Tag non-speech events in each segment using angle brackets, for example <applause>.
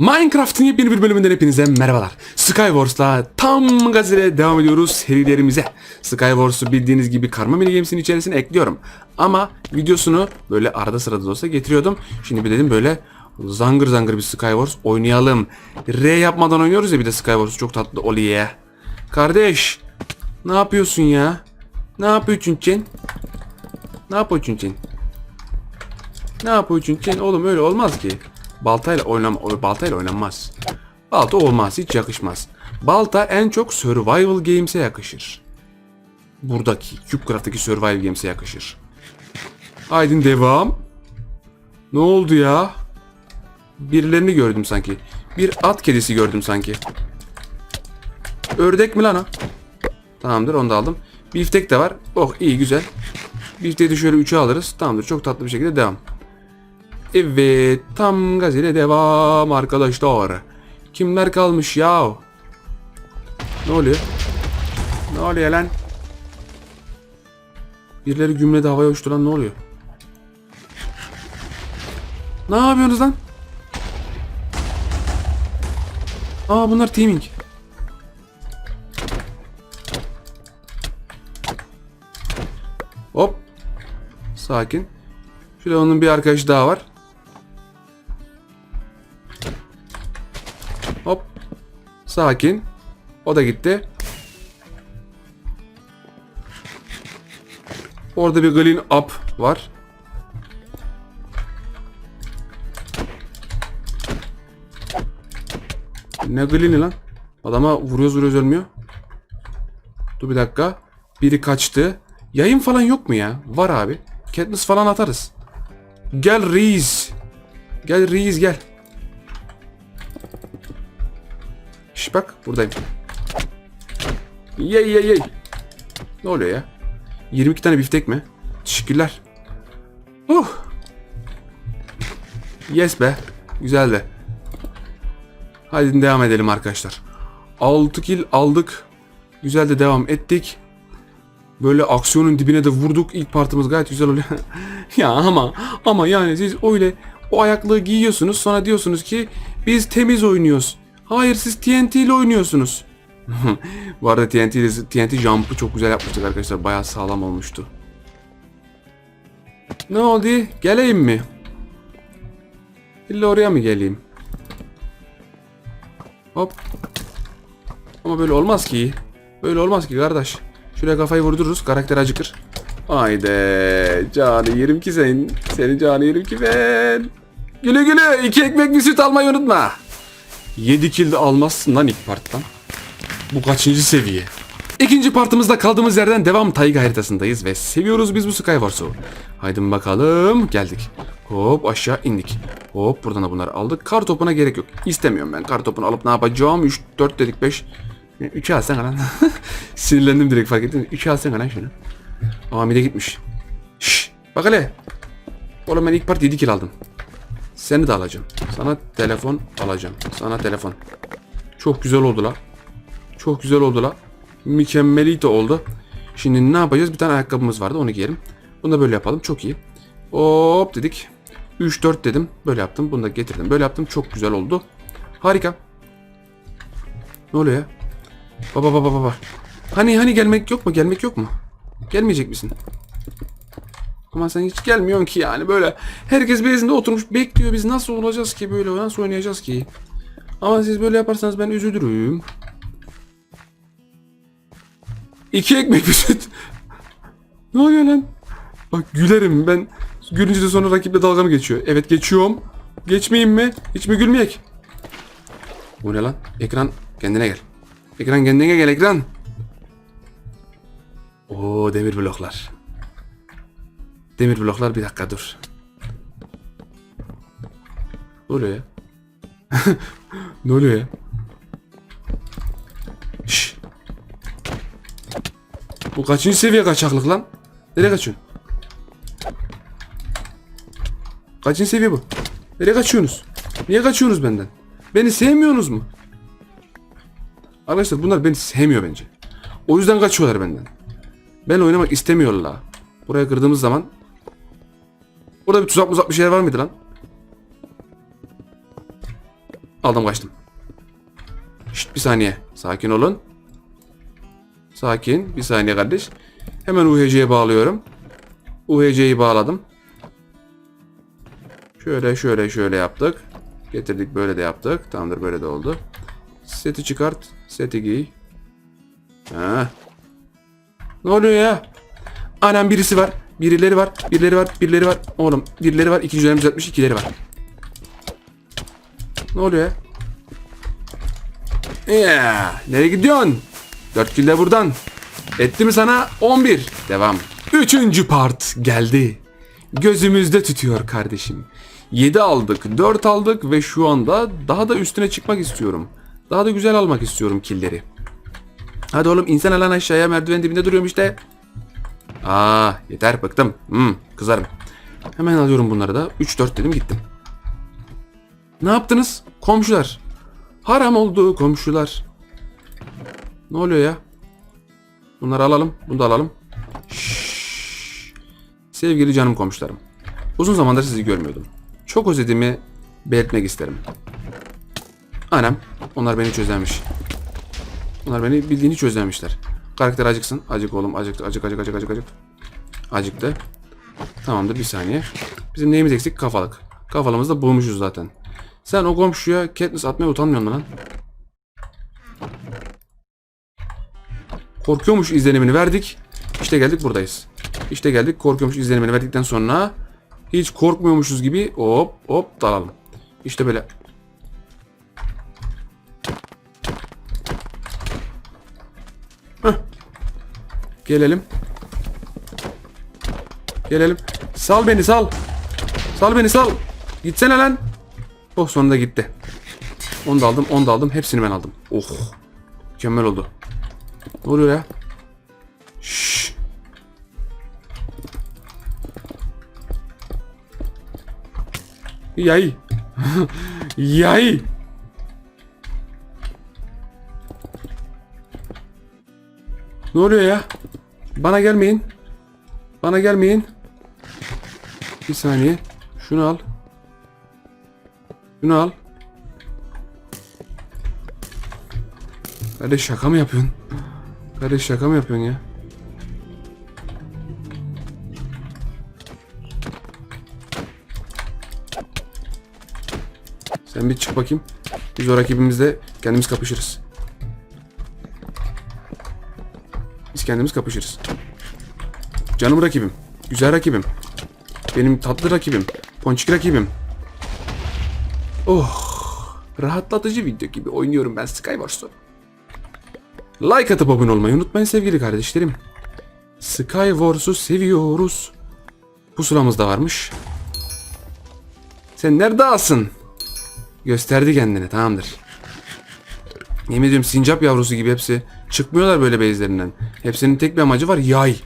Minecraft'ın yepyeni bir bölümünden hepinize merhabalar. Skywars'la tam gaz ile devam ediyoruz serilerimize. Skywars'u bildiğiniz gibi karma mini games'in içerisine ekliyorum. Ama videosunu böyle arada sırada da olsa getiriyordum. Şimdi bir dedim böyle zangır zangır bir Skywars oynayalım. R yapmadan oynuyoruz ya bir de Skywars çok tatlı oluyor. Kardeş ne yapıyorsun ya? Ne yapıyorsun Çin? Ne yapıyorsun Çin? Ne yapıyorsun Çin? Oğlum öyle olmaz ki. Baltayla oynam baltayla oynanmaz. Balta olmaz, hiç yakışmaz. Balta en çok survival games'e yakışır. Buradaki CubeCraft'taki survival games'e yakışır. Haydin devam. Ne oldu ya? Birilerini gördüm sanki. Bir at kedisi gördüm sanki. Ördek mi lan o? Tamamdır onu da aldım. Biftek de var. Oh iyi güzel. Bifteği de şöyle 3'e alırız. Tamamdır çok tatlı bir şekilde devam. Evet tam gaz ile devam arkadaşlar. Kimler kalmış ya? Ne oluyor? Ne oluyor lan? Birileri gümlede havaya uçtu lan ne oluyor? Ne yapıyorsunuz lan? Aa bunlar teaming. Hop. Sakin. Şurada onun bir arkadaşı daha var. Sakin. O da gitti. Orada bir clean up var. Ne clean'i lan? Adama vuruyoruz vuruyoruz ölmüyor. Dur bir dakika. Biri kaçtı. Yayın falan yok mu ya? Var abi. Katniss falan atarız. Gel Reis. Gel Reis gel. Şş bak buradayım. Yey yey yey. Ne oluyor ya? 22 tane biftek mi? Teşekkürler. Uh. Yes be. Güzel de. Hadi devam edelim arkadaşlar. 6 kill aldık. Güzel de devam ettik. Böyle aksiyonun dibine de vurduk. İlk partımız gayet güzel oluyor. <laughs> ya ama ama yani siz öyle o ayaklığı giyiyorsunuz sonra diyorsunuz ki biz temiz oynuyoruz. Hayır siz TNT ile oynuyorsunuz. <laughs> Bu arada TNT, ile- TNT jump'ı çok güzel yapmıştık arkadaşlar. Bayağı sağlam olmuştu. Ne oldu? Geleyim mi? İlla oraya mı geleyim? Hop. Ama böyle olmaz ki. Böyle olmaz ki kardeş. Şuraya kafayı vurdururuz. Karakter acıkır. Haydi. Canı yerim ki senin. Senin canı yerim ki ben. Güle güle. iki ekmek bir süt almayı unutma. 7 kill de almazsın lan ilk parttan. Bu kaçıncı seviye? İkinci partımızda kaldığımız yerden devam Tayga haritasındayız ve seviyoruz biz bu Skywars'u. Haydi bakalım geldik. Hop aşağı indik. Hop buradan da bunları aldık. Kar topuna gerek yok. İstemiyorum ben kar topunu alıp ne yapacağım? 3, 4 dedik 5. 3'e alsana lan. <laughs> Sinirlendim direkt fark ettin. 3'e alsana lan şunu. Amide gitmiş. Şşş bak hele. Oğlum ben ilk part 7 kill aldım. Seni de alacağım. Sana telefon alacağım. Sana telefon. Çok güzel oldu la. Çok güzel oldu la. Mükemmelite oldu. Şimdi ne yapacağız? Bir tane ayakkabımız vardı onu giyelim. Bunu da böyle yapalım. Çok iyi. Hop dedik. 3-4 dedim. Böyle yaptım. Bunu da getirdim. Böyle yaptım. Çok güzel oldu. Harika. Ne oluyor ya? Baba baba baba. Hani hani gelmek yok mu? Gelmek yok mu? Gelmeyecek misin? Ama sen hiç gelmiyorsun ki yani böyle. Herkes bezinde oturmuş bekliyor. Biz nasıl olacağız ki böyle? Nasıl oynayacağız ki? Ama siz böyle yaparsanız ben üzülürüm. İki ekmek bir <laughs> ne oluyor lan? Bak gülerim ben. Gülünce de sonra rakiple dalga mı geçiyor? Evet geçiyorum. Geçmeyeyim mi? Hiç mi gülmeyek? Bu ne lan? Ekran kendine gel. Ekran kendine gel ekran. Oo demir bloklar. Demir bloklar bir dakika dur. Ne oluyor ya? <laughs> ne oluyor ya? Şşş. Bu kaçıncı seviye kaçaklık lan? Nereye kaçıyorsun? Kaçıncı seviye bu? Nereye kaçıyorsunuz? Niye kaçıyorsunuz benden? Beni sevmiyorsunuz mu? Arkadaşlar bunlar beni sevmiyor bence. O yüzden kaçıyorlar benden. Ben oynamak istemiyorlar. Buraya kırdığımız zaman Burada bir tuzak muzak bir şeyler var mıydı lan? Aldım kaçtım. Şşt bir saniye. Sakin olun. Sakin. Bir saniye kardeş. Hemen UHC'ye bağlıyorum. UHC'yi bağladım. Şöyle şöyle şöyle yaptık. Getirdik böyle de yaptık. Tamamdır böyle de oldu. Seti çıkart. Seti giy. Ha. Ne oluyor ya? Anam birisi var. Birileri var. Birileri var. Birileri var. Oğlum birileri var. İkinci dönem düzeltmiş. ikileri var. Ne oluyor ya? Ya, nereye gidiyorsun? 4 kill de buradan. Etti mi sana? 11. Devam. Üçüncü part geldi. Gözümüzde tutuyor kardeşim. 7 aldık, 4 aldık ve şu anda daha da üstüne çıkmak istiyorum. Daha da güzel almak istiyorum killleri. Hadi oğlum insan alan aşağıya merdiven dibinde duruyorum işte. Aa yeter bıktım. Hmm, kızarım. Hemen alıyorum bunları da. 3-4 dedim gittim. Ne yaptınız? Komşular. Haram oldu komşular. Ne oluyor ya? Bunları alalım. Bunu da alalım. Şşş. Sevgili canım komşularım. Uzun zamandır sizi görmüyordum. Çok özlediğimi belirtmek isterim. Anam. Onlar beni çözlemiş. Onlar beni bildiğini çözlemişler. Karakter acıksın. Acık oğlum. Acık acık acık acık acık acık. Acıktı. Tamamdır bir saniye. Bizim neyimiz eksik? Kafalık. Kafalımızı da bulmuşuz zaten. Sen o komşuya Katniss atmaya utanmıyor musun lan? Korkuyormuş izlenimini verdik. İşte geldik buradayız. İşte geldik korkuyormuş izlenimini verdikten sonra hiç korkmuyormuşuz gibi hop hop dalalım. İşte böyle. Gelelim. Gelelim. Sal beni sal. Sal beni sal. Gitsene lan. Oh sonunda gitti. Onu da aldım, onu da aldım. Hepsini ben aldım. Oh. Mükemmel oldu. Ne oluyor ya? Şşş. Yay. <laughs> Yay. Ne oluyor ya? Bana gelmeyin. Bana gelmeyin. Bir saniye. Şunu al. Şunu al. Kardeş şaka mı yapıyorsun? Kardeş şaka mı yapıyorsun ya? Sen bir çık bakayım. Biz o rakibimizle kendimiz kapışırız. Kendimiz kapışırız. Canım rakibim. Güzel rakibim. Benim tatlı rakibim. Ponçik rakibim. Oh. Rahatlatıcı video gibi oynuyorum ben Skywars'u. Like atıp abone olmayı unutmayın sevgili kardeşlerim. Skywars'u seviyoruz. Pusulamız da varmış. Sen nerede asın? Gösterdi kendini tamamdır. Yemin ediyorum sincap yavrusu gibi hepsi. Çıkmıyorlar böyle bezlerinden. Hepsinin tek bir amacı var yay.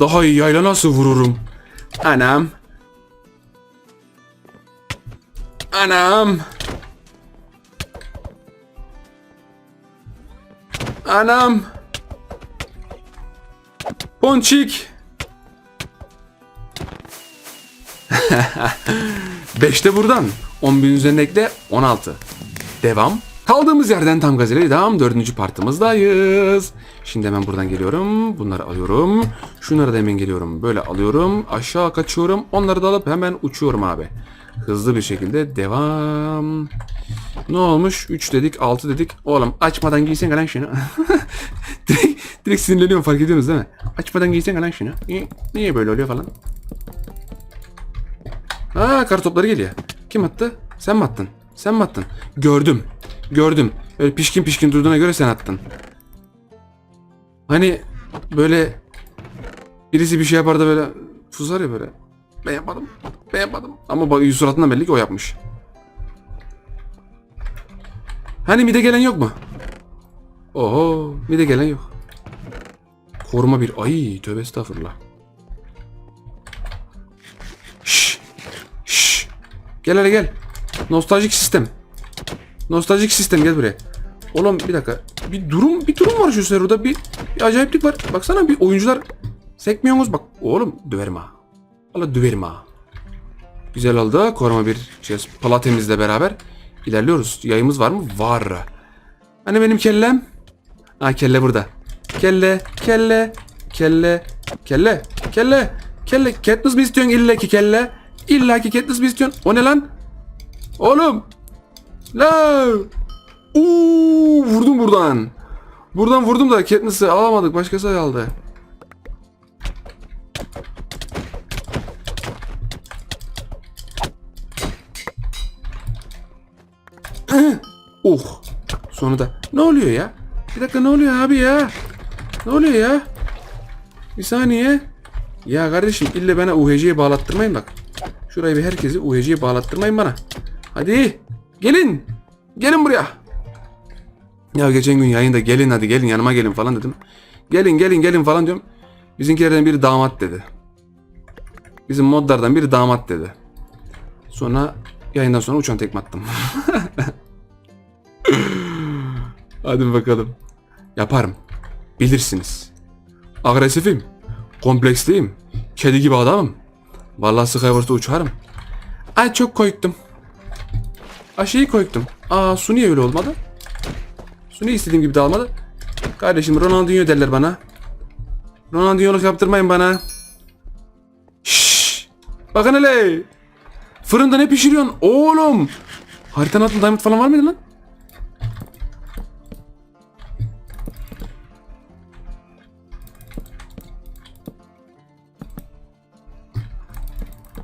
Daha iyi yayla nasıl vururum? Anam. Anam. Anam. Ponçik. <laughs> Beşte buradan. 10 bin üzerine ekle 16. Devam. Kaldığımız yerden tam gaz ile devam. Dördüncü partımızdayız. Şimdi hemen buradan geliyorum. Bunları alıyorum. Şunları da hemen geliyorum. Böyle alıyorum. Aşağı kaçıyorum. Onları da alıp hemen uçuyorum abi. Hızlı bir şekilde devam. Ne olmuş? 3 dedik, 6 dedik. Oğlum açmadan giysen lan şunu. <laughs> direkt, direkt sinirleniyorum fark ediyorsunuz değil mi? Açmadan giysen lan şunu. Niye, böyle oluyor falan? Aa kar topları geliyor. Kim attı? Sen mi attın? Sen mi attın? Gördüm. Gördüm. Böyle pişkin pişkin durduğuna göre sen attın. Hani böyle birisi bir şey yapar da böyle fuzar ya böyle. Ben yapmadım. Ben yapmadım. Ama bak suratından belli ki o yapmış. Hani mide gelen yok mu? Oho mide gelen yok. Koruma bir. Ay tövbe estağfurullah. Şş. Şş. Gel hele gel. Nostaljik sistem. Nostaljik sistem gel buraya. Oğlum bir dakika. Bir durum bir durum var şu serverda. Bir, bir acayiplik var. Baksana bir oyuncular sekmiyorsunuz bak. Oğlum döverim ha. Valla döverim ha. Güzel oldu. Koruma bir şey, palatemizle beraber. İlerliyoruz. Yayımız var mı? Var. Hani benim kellem? Ha kelle burada. Kelle, kelle, kelle, kelle, kelle, kelle. Katniss mi istiyorsun illa ki kelle? İlla ki Katniss mi istiyorsun? O ne lan? Oğlum. La. Uuu vurdum buradan. Buradan vurdum da Katniss'ı alamadık. Başkası aldı. <clears throat> Oh. Sonunda. Ne oluyor ya? Bir dakika ne oluyor abi ya? Ne oluyor ya? Bir saniye. Ya kardeşim ille bana UHC'ye bağlattırmayın bak. Şurayı bir herkesi UHC'ye bağlattırmayın bana. Hadi. Gelin. Gelin buraya. Ya geçen gün yayında gelin hadi gelin yanıma gelin falan dedim. Gelin gelin gelin falan diyorum. Bizimkilerden biri damat dedi. Bizim modlardan biri damat dedi. Sonra yayından sonra uçan tekme attım. <laughs> Hadi bakalım. Yaparım. Bilirsiniz. Agresifim. Kompleksliyim. Kedi gibi adamım. Vallahi Skywars'ta uçarım. Ay çok koyuktum. Aşıyı koyuktum. Aa su niye öyle olmadı? Su niye istediğim gibi dağılmadı? Kardeşim Ronaldinho derler bana. Ronaldinho'luk yaptırmayın bana. Şşş. Bakın hele. Fırında ne pişiriyorsun oğlum? Haritanın altında diamond falan var mıydı lan?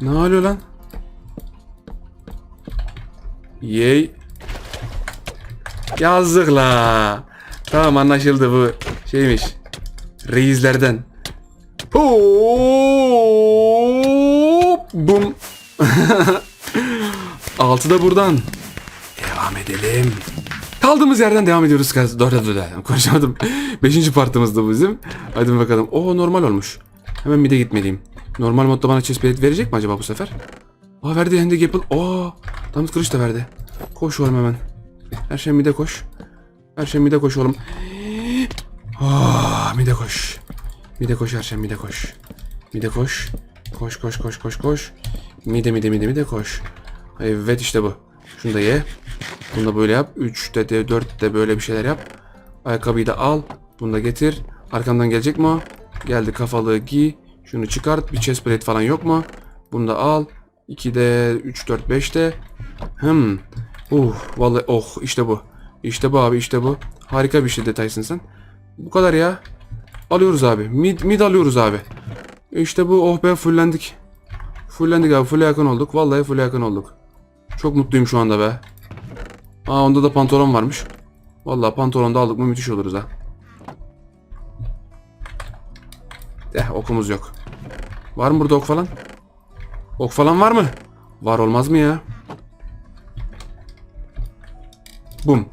Ne oluyor lan? Yey. Yazık la. Tamam anlaşıldı bu şeymiş. Reislerden. Hop, bum. <laughs> Altı da buradan. Devam edelim. Kaldığımız yerden devam ediyoruz. Dört dört <laughs> konuşamadım. Beşinci partımızdı bu bizim. Hadi bakalım. Oo normal olmuş. Hemen bir de gitmeliyim. Normal modda bana chest verecek mi acaba bu sefer? Aa verdi Handy Apple. Oo. Diamond kılıç da verdi. Koş oğlum hemen. Her şey mide koş. Her şey mide koş oğlum. Ah mide koş. Mide koş her şey mide koş. Mide koş. Koş koş koş koş koş. Mide mide mide mide koş. Evet işte bu. Şunu da ye. Bunu da böyle yap. 3'te de 4'te böyle bir şeyler yap. Ayakkabıyı da al. Bunu da getir. Arkamdan gelecek mi o? Geldi kafalığı giy. Şunu çıkart. Bir chest plate falan yok mu? Bunu da al. 2'de 3 4 5'te. Hmm. Uh vallahi oh işte bu. İşte bu abi işte bu. Harika bir şey detaysın sen. Bu kadar ya. Alıyoruz abi. Mid mid alıyoruz abi. İşte bu oh be fullendik. Fullendik abi. Full yakın olduk. Vallahi full yakın olduk. Çok mutluyum şu anda be. Aa onda da pantolon varmış. Vallahi pantolon da aldık mı müthiş oluruz ha. Eh okumuz yok. Var mı burada ok falan? Ok falan var mı? Var olmaz mı ya? Bum.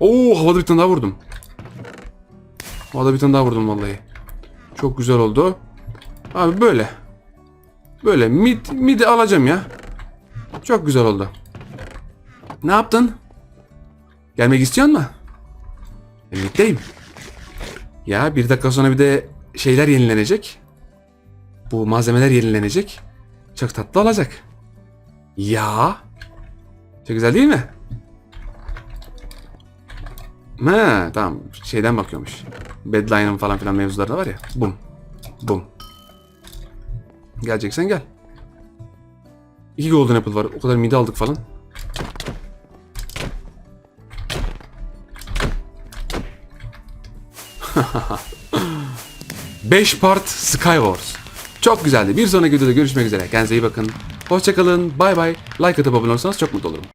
Oo havada bir tane daha vurdum. Havada bir tane daha vurdum vallahi. Çok güzel oldu. Abi böyle. Böyle mid mid alacağım ya. Çok güzel oldu. Ne yaptın? Gelmek istiyor mu? Birlikteyim. Ya bir dakika sonra bir de şeyler yenilenecek. Bu malzemeler yenilenecek. Çok tatlı olacak. Ya. Çok güzel değil mi? Ha tamam şeyden bakıyormuş. Bedline'ın falan filan mevzuları da var ya. Bum. Bum. Geleceksen gel. İki golden apple var. O kadar mide aldık falan. <laughs> Beş part Skywars. Çok güzeldi. Bir sonraki videoda görüşmek üzere. Kendinize iyi bakın. Hoşçakalın. Bay bay. Like atıp abone olursanız çok mutlu olurum.